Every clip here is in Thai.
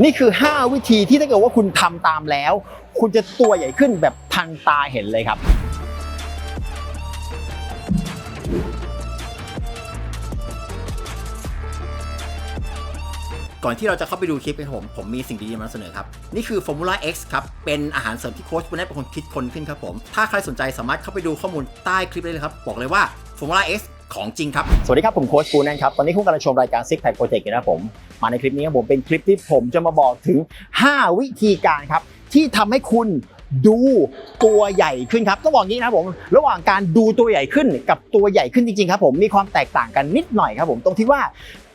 นี่คือ 5 วิธีที่ถ้าเกิดว่าคุณทำตามแล้ว คุณจะตัวใหญ่ขึ้นแบบทันตาเห็นเลยครับ ก่อนที่เราจะเข้าไปดูคลิปกันผม ผมมีสิ่งดีๆมาเสนอครับ นี่คือ Formula X ครับ เป็นอาหารเสริมที่โค้ชปุณณเป็นคนคิดคนขึ้นครับผม ถ้าใครสนใจสามารถเข้าไปดูข้อมูลใต้คลิปได้เลยครับ บอกเลยว่า Formula X ของจริงครับ สวัสดีครับผมโค้ชปูนันครับ ตอนนี้คุณกำลังชมรายการ Six Pack Project อยู่นะครับผม มาในคลิปนี้ครับผมเป็นคลิปที่ผมจะมาบอกถึง 5 วิธีการครับ ที่ทำให้คุณดูตัวใหญ่ขึ้นครับต้องบอกงี้นะครับผมระหว่างการดูตัวใหญ่ขึ้นกับตัวใหญ่ขึ้นจริงๆครับผมมีความแตกต่างกันนิดหน่อยครับผมตรงที่ว่า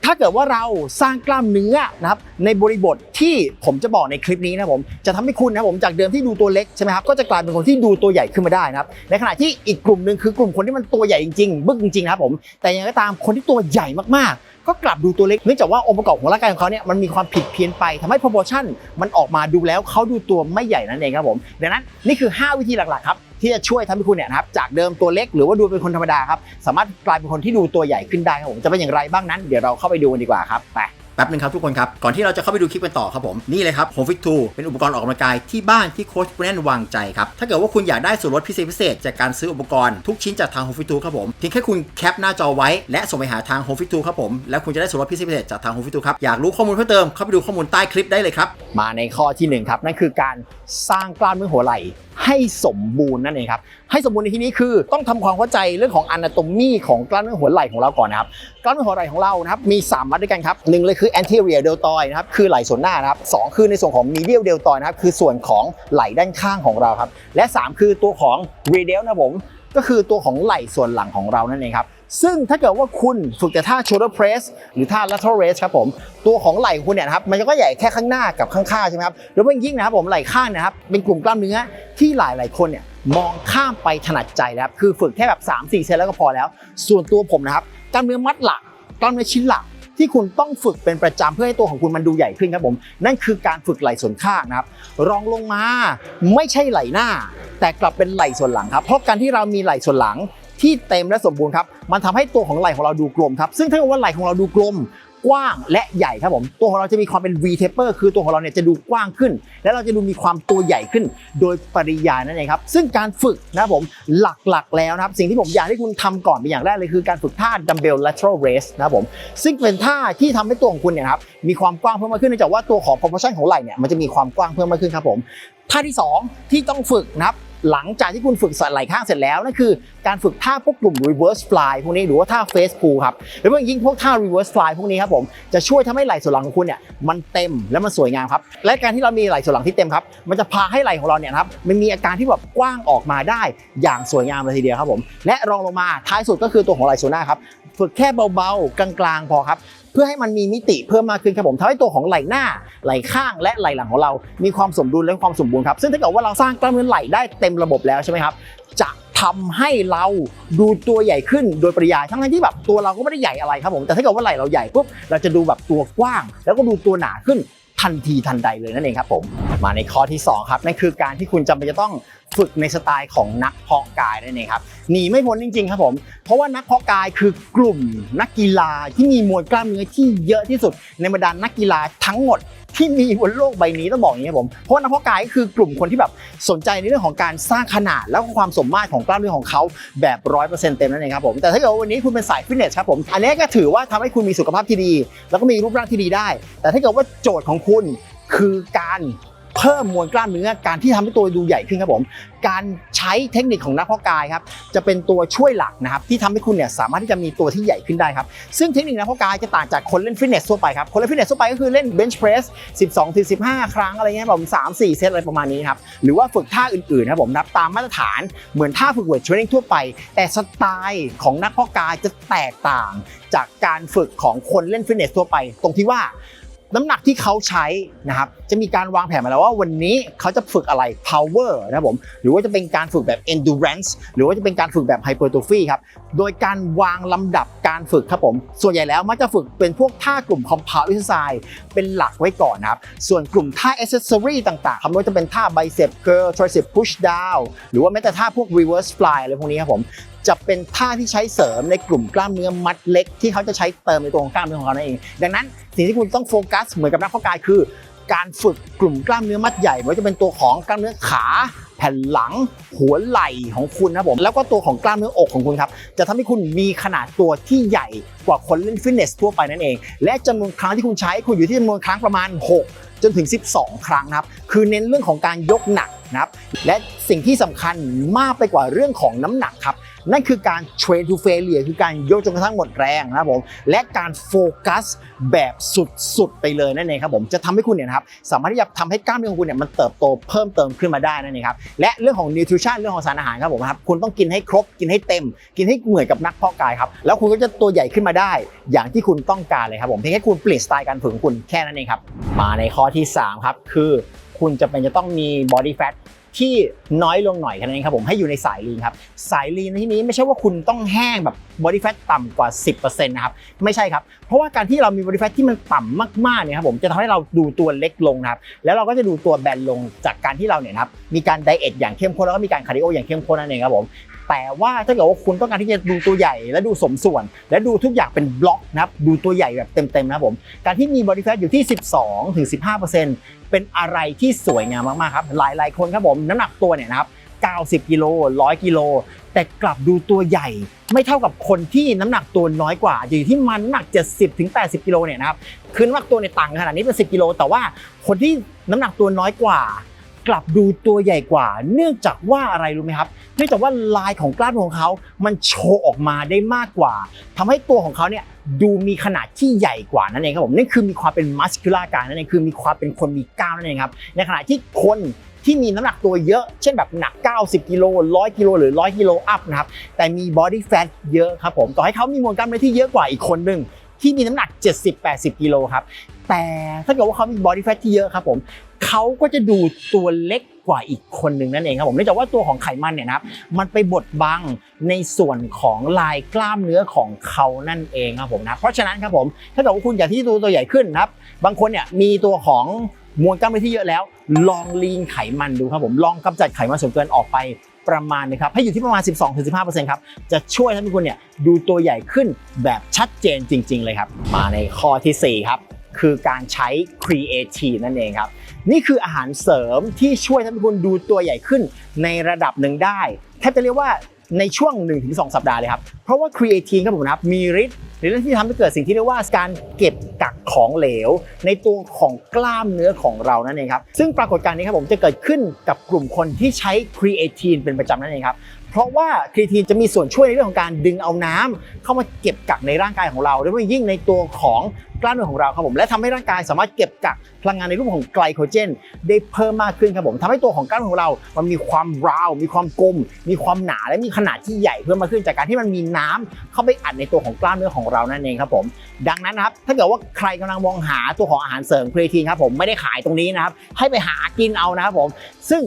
ถ้าเกิดว่าเราสร้างกล้ามเนื้อนะครับในบริบทที่ผมจะบอกในคลิปนี้นะผมจะทำให้คุณนะผมจากเดิมที่ดูตัวเล็กใช่ไหมครับก็จะกลายเป็นคนที่ดูตัวใหญ่ขึ้นมาได้นะครับในขณะที่อีกกลุ่มหนึ่งคือกลุ่มคนที่มันตัวใหญ่จริงๆบึกจริงๆนะครับผมแต่ยังไงก็ตามคนที่ตัวใหญ่มากๆ ก็กลับดูตัวเล็กเนื่องจากว่าองค์ประกอบของร่างกายของเขาเนี่ยมันมีความผิดเพี้ยนไปทำให้ proportion มันออกมาดูแล้วเขาดูตัวไม่ใหญ่นั่นเองครับผมดังนั้นนี่คือ 5 วิธีหลักๆครับที่จะช่วยทำให้คุณเนี่ยนะครับจากเดิมตัวเล็กหรือว่าดูเป็นคนธรรมดาครับสามารถกลายเป็นคนที่ดูตัวใหญ่ขึ้นได้ครับผมจะเป็นอย่างไรบ้างนั้น เดี๋ยวเราเข้าไปดูกันดีกว่าครับไป แป๊บนึงครับทุกคนครับ ก่อนที่เราจะเข้าไปดูคลิปกันต่อครับผม นี่เลยครับ Home Fit 2เป็นอุปกรณ์ออกกำลังกายที่บ้านที่โค้ชปุณณวางใจครับ ถ้าเกิดว่าคุณอยากได้ส่วนลดพิเศษพิเศษจากการซื้ออุปกรณ์ทุกชิ้นจากทาง Home Fit 2ครับผมเพียงแค่คุณแคปหน้าจอไว้และส่งไปหาทาง Home Fit 2ครับผมแล้วคุณจะได้ส่วนลดพิเศษพิเศษจากทาง Home Fit 2ครับอยากรู้ข้อมูลเพิ่มเติมเข้าไปดูข้อมูลใต้คลิปได้เลยครับมาในข้อที่หนึ่งครับนั่นคือการสร้างกล้ามเนื้อหัวไหล่ ให้สมบูรณ์นั่นเองครับให้สมบูรณ์ในที่นี้คือต้องทำความเข้าใจเรื่องของอนาโตมีของกล้ามเนื้อหัวไหล่ของเราก่อนนะครับกล้ามเนื้อหัวไหล่ของเรานะครับมี 3 มัดด้วยกันครับหนึ่งเลยคือ anterior deltoid นะครับคือไหล่ส่วนหน้านะครับสองคือในส่วนของ medial deltoid นะครับคือส่วนของไหล่ด้านข้างของเราครับและ 3 คือตัวของ radial นะผมก็คือตัวของไหล่ส่วนหลังของเรานั่นเองครับ ซึ่งถ้าเกิดว่าคุณฝึกแต่ท่า shoulder press หรือท่า lateral raise ครับผม ตัวของไหล่คุณเนี่ยครับ มันก็ใหญ่แค่ข้างหน้ากับข้างๆใช่ไหมครับหรือว่ายิ่งนะครับผมไหล่ข้างนะครับ เป็นกลุ่มกล้ามเนื้อที่หลายๆคนเนี่ยมองข้ามไปถนัดใจแล้วครับ คือฝึกแค่แบบ3-4เซตแล้วก็พอแล้ว ส่วนตัวผมนะครับ กล้ามเนื้อมัดหลัก กล้ามเนื้อชิ้นหลักที่คุณต้องฝึกเป็นประจำเพื่อให้ตัวของคุณมันดูใหญ่ขึ้นครับผม นั่นคือการฝึกไหล่ส่วนข้างนะครับ รองลงมาไม่ใช่ไหล่หน้า แต่กลับเป็นไหล่ส่วนหลังครับ เพราะการที่เรามีไหล่ส่วนหลัง ที่เต็มและสมบูรณ์ครับ มันทำให้ตัวของไหล่ของเราดูกลมครับ ซึ่งถ้าเกิดว่าไหล่ของเราดูกลมกว้างและใหญ่ครับผม ตัวของเราจะมีความเป็น V taper คือตัวของเราเนี่ยจะดูกว้างขึ้น และเราจะดูมีความตัวใหญ่ขึ้น โดยปริยายนั่นเองครับ ซึ่งการฝึกนะครับผมหลักๆแล้วนะครับ สิ่งที่ผมอยากให้คุณทำก่อนเป็นอย่างแรกเลยคือการฝึกท่า dumbbell lateral raise นะครับผม ซึ่งเป็นท่าที่ทำให้ตัวของคุณเนี่ยครับมีความกว้างเพิ่มมากขึ้นเนื่องจากว่าตัวของ proportion ของไหล่เนี่ยมันจะมีความกว้างเพิ่มมากขึ้นครับผมท่าที่ 2 ที่ต้องฝึกนะครับ หลังจากที่คุณฝึกไหล่ข้างเสร็จแล้วนั่นคือการฝึกท่าพวกกลุ่ม reverse fly พวกนี้หรือว่าท่า face pull ครับหรือว่ายิ่งพวกท่า reverse fly พวกนี้ครับผมจะช่วยทำให้ไหล่ส่วนหลังของคุณเนี่ยมันเต็มและมันสวยงามครับและการที่เรามีไหล่ส่วนหลังที่เต็มครับมันจะพาให้ไหล่ของเราเนี่ยครับมันมีอาการที่แบบกว้างออกมาได้อย่างสวยงามเลยทีเดียวครับผมและรองลงมาท้ายสุดก็คือตัวของไหล่ส่วนหน้าครับฝึกแค่เบาๆกลางๆพอครับ เพื่อให้มันมีมิติเพิ่มมากขึ้นครับผมทำให้ตัวของไหล่หน้าไหล่ข้างและไหล่หลังของเรา มีความสมดุลและความสมบูรณ์ครับซึ่งถ้าเกิดว่าเราสร้างกล้ามเนื้อไหล่ได้เต็มระบบแล้วใช่ไหมครับจะทำให้เราดูตัวใหญ่ขึ้นโดยปริยายทั้งที่แบบตัวเราก็ไม่ได้ใหญ่อะไรครับผมแต่ถ้าเกิดว่าไหล่เราใหญ่ปุ๊บเราจะดูแบบตัวกว้าง แล้วก็ดูตัวหนาขึ้น ทันทีทันใดเลยนั่นเองครับผมมาในข้อที่สองครับนั่นคือการที่คุณจำเป็นจะต้องฝึกในสไตล์ของนักเพาะกายนั่นเองครับหนีไม่พ้นจริง ๆ ครับผม เพราะว่านักเพาะกายคือกลุ่มนักกีฬาที่มีมวลกล้ามเนื้อที่เยอะที่สุดในบรรดานักกีฬาทั้งหมด ที่มีบนโลกใบนี้ต้องบอกอย่างนี้ครับผมเพราะว่านักเพาะกายก็คือกลุ่มคนที่แบบสนใจในเรื่องของการสร้างขนาดแล้วก็ความสมมาตรของกล้ามเนื้อของเขาแบบร้อยเปอร์เซ็นต์เต็มนั่นเองครับผมแต่ถ้าเกิดวันนี้คุณเป็นสายฟิตเนสครับผมอันนี้ก็ถือว่าทำให้คุณมีสุขภาพที่ดี แล้วก็มีรูปร่างที่ดีได้ แต่ถ้าเกิดว่าโจทย์ของคุณคือการ เพิ่มมวลกล้ามเนื้อการที่ทำให้ตัวดูใหญ่ขึ้นครับผม การใช้เทคนิคของนักเพาะกายครับจะเป็นตัวช่วยหลักนะครับที่ทำให้คุณเนี่ยสามารถที่จะมีตัวที่ใหญ่ขึ้นได้ครับซึ่งเทคนิคนักเพาะกายจะต่างจากคนเล่นฟิตเนสทั่วไปครับคนเล่นฟิตเนสทั่วไปก็คือเล่นเบนช์เพรส12ถึง15 ครั้งอะไรเงี้ยแบบ3 4 เซตอะไรประมาณนี้ครับหรือว่าฝึกท่าอื่นๆครับผมนับตามมาตรฐานเหมือนท่าฝึกเวทเทรนนิ่งทั่วไป แต่สไตล์ของนักเพาะกายจะแตกต่างจากการฝึกของคนเล่นฟิตเนสทั่วไป ตรงที่ว่า น้ำหนักที่เขาใช้นะครับจะมีการวางแผนมาแล้วว่าวันนี้เขาจะฝึกอะไร power นะครับผมหรือว่าจะเป็นการฝึกแบบ endurance หรือว่าจะเป็นการฝึกแบบ hypertrophy ครับโดยการวางลำดับการฝึกครับผม ส่วนใหญ่แล้วมักจะฝึกเป็นพวกท่ากลุ่ม compound exercise เป็นหลักไว้ก่อนนะครับ ส่วนกลุ่มท่า accessory ต่างๆครับไม่ว่าจะเป็นท่า bicep curl tricep push down หรือว่าแม้แต่ท่าพวก reverse fly อะไรพวกนี้ครับผม จะเป็นท่าที่ใช้เสริมในกลุ่มกล้ามเนื้อมัดเล็ก ที่เขาจะใช้เติมในตัวของกล้ามเนื้อของเขานั่นเอง ดังนั้นสิ่งที่คุณต้องโฟกัสเหมือนกับนักเพาะกายคือ การฝึกกลุ่มกล้ามเนื้อมัดใหญ่ไม่ว่าจะเป็นตัวของกล้ามเนื้อขาแผ่นหลังหัวไหล่ของคุณนะครับผมแล้วก็ตัวของกล้ามเนื้ออกของคุณครับจะทำให้คุณมีขนาดตัวที่ใหญ่กว่าคนเล่นฟิตเนสทั่วไปนั่นเอง และจำนวนครั้งที่คุณใช้คุณอยู่ที่จำนวนครั้งประมาณ 6 จนถึง 12 ครั้งนะครับคือเน้นเรื่องของการยกหนักนะครับและสิ่งที่สำคัญมากไปกว่าเรื่องของน้ำหนักครับ นั่นคือการ train to failure คือการยกจนกระทั่งหมดแรงนะครับผมและการโฟกัสแบบสุดๆไปเลยนั่นเองครับผมจะทำให้คุณเนี่ยครับสามารถที่จะทำให้กล้ามเนื้อของคุณเนี่ยมันเติบโตเพิ่มเติมขึ้นมาได้นั่นเองครับและเรื่องของ nutrition เรื่องของสารอาหารครับผมครับคุณต้องกินให้ครบกินให้เต็ม กินให้เหมือนกับนักเพาะกายครับแล้วคุณก็จะตัวใหญ่ขึ้นมาได้ อย่างที่คุณต้องการเลยครับผมเพียงแค่คุณเปลี่ยนสไตล์การฝึกของคุณแค่นั้นเองครับมาในข้อที่สามครับคือคุณจะเป็นจะต้องมี body fat ที่น้อยลงหน่อยแค่นั้นเองครับผมให้อยู่ในสายลีนครับสายลีนในที่นี้ไม่ใช่ว่าคุณต้องแห้งแบบบอดี้แฟทต่ำกว่า 10%นะครับไม่ใช่ครับ เพราะว่าการที่เรามีบอดี้แฟที่มันต่ำมากๆเนี่ยครับผมจะทำให้เราดูตัวเล็กลงนะครับแล้วเราก็จะดูตัวแบนลงจากการที่เราเนี่ยครับมีการไดเอทอย่างเข้มข้นแล้วก็มีการคาร์ดิโออย่างเข้มข้นนั่นเองครับผม แต่ว่าถ้าเกิดว่าคุณต้องการที่จะดูตัวใหญ่และดูสมส่วน และดูทุกอย่างเป็นบล็อกนะครับดูตัวใหญ่แบบเต็มๆนะครับผมการที่มี body fat อยู่ที่ 12ถึง15 เป็นอะไรที่สวยงามมากๆครับหลายๆคนครับผมน้ำหนักตัวเนี่ยนะครับ90กิโล100กิโลแต่กลับดูตัวใหญ่ ไม่เท่ากับคนที่น้ำหนักตัวน้อยกว่า อยู่ที่มันน้ำหนัก 70ถึง80กิโลเนี่ยนะครับคือน้ำหนักตัวในต่างขนาดนี้เป็น 10กิโลแต่ว่าคนที่น้ำหนักตัวน้อยกว่า กลับดูตัวใหญ่กว่า เนื่องจากว่าอะไรรู้ไหมครับเนื่องจากว่าลายของกล้ามของเขามันโชว์ออกมาได้มากกว่าทำให้ตัวของเขาเนี่ยดูมีขนาดที่ใหญ่กว่านั่นเองครับผมนั่นคือมีความเป็นมัสคูล่ากายนั่นเองคือมีความเป็นคนมีกล้ามนั่นเองครับในขณะที่คนที่มีน้ำหนักตัวเยอะ เช่นแบบหนัก 90 กิโล 100 กิโล หรือ 100 กิโลอัพนะครับ แต่มีบอดี้แฟทเยอะครับผม ต่อให้เขามีมวลกล้ามเนื้อที่เยอะกว่าอีกคนหนึ่ง ที่มีน้ำหนัก 70-80 กิโลครับ แต่ถ้าเกิดว่าเขามีบอดี้แฟทที่เยอะครับผมเขาก็จะดูตัวเล็กกว่าอีกคนหนึ่งนั่นเองครับผมเนื่องจากว่าตัวของไขมันเนี่ยนะครับมันไปบดบังในส่วนของลายกล้ามเนื้อของเขานั่นเองครับผมนะเพราะฉะนั้นครับผมถ้าเกิดว่าคุณอยากที่ตัวตัวใหญ่ขึ้นนะครับ บางคนเนี่ยมีตัวของมวลกล้ามเนื้อที่เยอะแล้ว ลองลีนไขมันดูครับผมลองกำจัดไขมันส่วนเกินออกไป ประมาณนะครับให้อยู่ที่ประมาณ 12-15%ครับจะช่วยให้คุณเนี่ยดูตัวใหญ่ขึ้นแบบชัดเจนจริง ๆ เลยครับมาในข้อทีสี่4ครับคือการใช้ creatine นั่นเองครับ นี่คืออาหารเสริมที่ช่วยทำให้คุณดูตัวใหญ่ขึ้นในระดับหนึ่งได้แทบจะเรียกว่า ในช่วง 1-2 สัปดาห์เลยครับ เพราะว่าครีเอทีนครับผมนะครับมีฤทธิ์ในเรื่องที่ทำให้เกิดสิ่งที่เรียกว่าการเก็บกักของเหลว ในตัวของกล้ามเนื้อของเรานั่นเองครับ ซึ่งปรากฏการณ์นี้ครับผมจะเกิดขึ้นกับกลุ่มคนที่ใช้ครีเอทีนเป็นประจำนั่นเองครับเพราะว่าครีเอทีนจะมีส่วนช่วยในเรื่องของการดึงเอาน้ำเข้ามาเก็บกักในร่างกายของเราโดยเฉพาะยิ่งในตัวของ กล้ามเนื้อของเราครับผมและทำให้ร่างกายสามารถเก็บกักพลังงานในรูปของไกลโคเจน ได้เพิ่มมากขึ้นครับผมทำให้ตัวของกล้ามเนื้อของเรา มันมีความราว มีความกลม มีความหนาและมีขนาดที่ใหญ่เพิ่มมากขึ้นจากการที่มันมีน้ำเข้าไปอัดในตัวของกล้ามเนื้อของเรานั่นเองครับผมดังนั้นนะครับถ้าเกิดว่าใครกำลังมองหาตัวของอาหารเสริมครีเอทีนครับผมไม่ได้ขายตรงนี้นะครับให้ไปหากินเอานะครับผมซึ่ง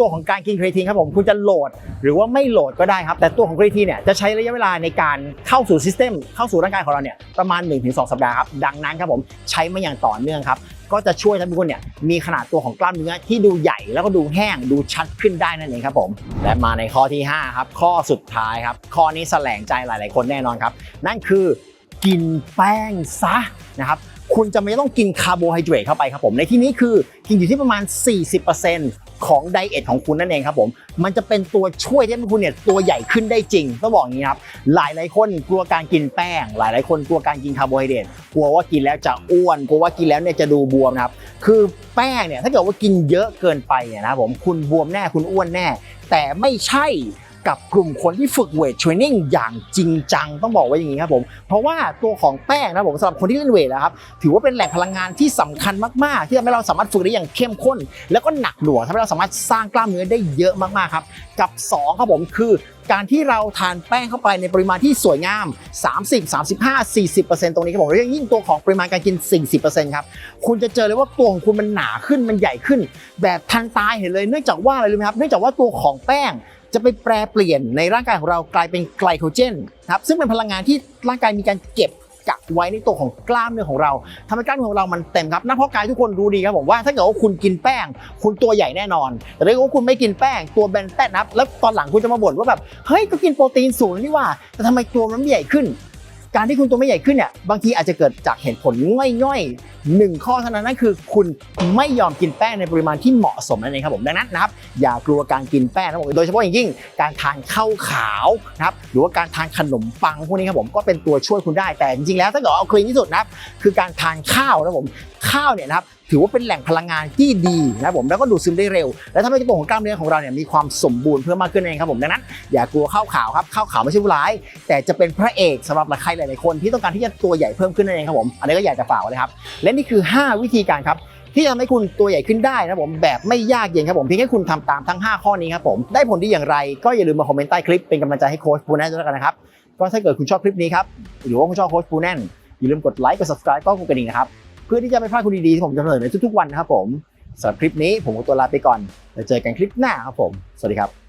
ตัวของการกินครีทีนครับผมคุณจะโหลดหรือว่าไม่โหลดก็ได้ครับ แต่ตัวของครีทีนเนี่ยจะใช้ระยะเวลาในการเข้าสู่ซิสเต็มเข้าสู่ร่างกายของเราเนี่ยประมาณ 1-2 สัปดาห์ครับดังนั้นครับผมใช้มาอย่างต่อเนื่องครับก็จะช่วยทำให้คุณเนี่ยมีขนาดตัวของกล้ามเนื้อที่ดูใหญ่แล้วก็ดูแห้งดูชัดขึ้นได้นั่นเองครับผม และมาในข้อที่ 5 ครับ ข้อสุดท้ายครับ ข้อนี้แสลงใจหลาย ๆ คนแน่นอนครับ นั่นคือกินแป้งซะนะครับ คุณจะไม่ต้องกินคาร์โบไฮเดรตเข้าไปครับผม ในที่นี้คือกินอยู่ที่ประมาณ 40%ของไดเอทของคุณนั่นเองครับผม มันจะเป็นตัวช่วยที่ให้คุณเนี่ยตัวใหญ่ขึ้นได้จริงต้องบอกอย่างนี้ครับ หลายหลายคนกลัวการกินแป้ง หลายหลายคนกลัวการกินคาร์โบไฮเดรตกลัวว่ากินแล้วจะอ้วนกลัวว่ากินแล้วเนี่ยจะดูบวมนะครับคือแป้งเนี่ยถ้าเกิดว่ากินเยอะเกินไปเนี่ยนะครับผมคุณบวมแน่คุณอ้วนแน่ แต่ไม่ใช่ กับกลุ่มคนที่ฝึกเวทเทรนนิ่งอย่างจริงจังต้องบอกไว่าอย่างนี้ครับผม เพราะว่าตัวของแป้งนะครับผมสำหรับคนที่เล่นเวทนะครับถือว่าเป็นแหล่งพลังงานที่สำคัญมากๆ ที่ทำให้เราสามารถฝึกได้อย่างเข้มข้น แล้วก็หนักหน่วงทำให้เราสามารถสร้างกล้ามเนื้อได้เยอะมากๆครับกับ 2 ครับผมคือการที่เราทานแป้งเข้าไปในปริมาณที่สวยงาม 30 35 40 ตรงนี้ครับผมแล้วยิ่งตัวของปริมาณการกิน 40%ครับ คุณจะเจอเลยว่าตัวของคุณมันหนาขึ้นมันใหญ่ขึ้น แบบทันตาเห็นเลยเนื่องจากว่าอะไรรู้ไหมครับ เนื่องจากว่าตัวของแป้ง จะไปแปรเปลี่ยนในร่างกายของเรากลายเป็นไกลโคเจนครับซึ่งเป็นพลังงานที่ร่างกายมีการเก็บกักไว้ในตัวของกล้ามเนื้อของเราทำให้กล้ามเนื้อของเรามันเต็มครับนักเพาะกายทุกคนรู้ดีครับผมว่าถ้าเกิดว่าคุณกินแป้ง คุณตัวใหญ่แน่นอนแต่ถ้าเกิดว่าคุณไม่กินแป้งตัวแบนแต้นับ แล้วตอนหลังคุณจะมาบ่นว่าแบบเฮ้ยก็กินโปรตีนสูงนี่ว่าแต่ทำไมตัวมันไม่ใหญ่ขึ้น การที่คุณตัวไม่ใหญ่ขึ้นเนี่ยบางทีอาจจะเกิดจากเหตุผลง่อยๆหนึ่งข้อเท่านั้นนั่นคือ คุณไม่ยอมกินแป้งในปริมาณที่เหมาะสมนั่นเองครับผมดังนั้นนะครับอย่ากลัวการกินแป้งนะครับผมโดยเฉพาะอย่างยิ่งการทานข้าวขาวนะครับหรือว่าการทานขนมปังพวกนี้ครับผมก็เป็นตัวช่วยคุณได้แต่จริงๆแล้วถ้าเกิดเอาคลีนที่สุดนะครับคือการทานข้าวนะครับผมข้าวเนี่ยนะครับถือว่าเป็นแหล่งพลังงานที่ดีนะครับผมแล้วก็ดูดซึมได้เร็ว และทำให้ตัวของกล้ามเนื้อของเราเนี่ยมีความสมบูรณ์เพิ่มมากขึ้นเองครับผมดังนั้น อย่ากลัวข้าวขาวครับข้าวขาวไม่ใช่ผู้ร้าย แต่จะเป็นพระเอกสำหรับใครหลายๆคนที่ต้องการที่จะตัวใหญ่เพิ่มขึ้นนั่นเองครับผมอันนี้ก็อยากจะฝากไว้เลยครับและนี่คือ 5 วิธีการครับที่จะทำให้คุณตัวใหญ่ขึ้นได้นะครับผมแบบไม่ยากเย็นครับผมเพียงแค่คุณทำตามทั้ง 5 ข้อนี้ครับผมได้ผลดีอย่างไรก็อย่าลืมมาคอมเมนต์ใต้คลิปเป็นกำลังใจให้โค้ชปูแนนด้วยกันนะครับก็ถ้าเกิดคุณชอบคลิปนี้ครับหรือว่าคุณชอบโค้ชปูแนนอย่าลืมกดไลค์กด subscribe ก็กดกระดิ่งนะครับ เพื่อที่จะไม่พลาดคุณดีๆที่ผมจะเสนอในทุกๆวันนะครับผมสำหรับคลิปนี้ผมขอตัวลาไปก่อนแล้วเจอกันคลิปหน้าครับผม สวัสดีครับ